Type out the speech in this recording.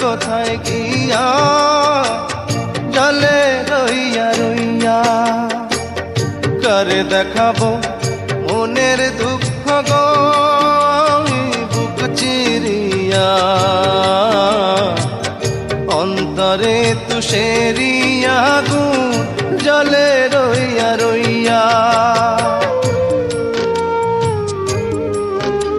কোথায় গিয়া? জলে রইয়া রইয়া। করে দেখাবো মনের দুঃখ গো? বুক চিরিয়া। অন্তরে তুষেরি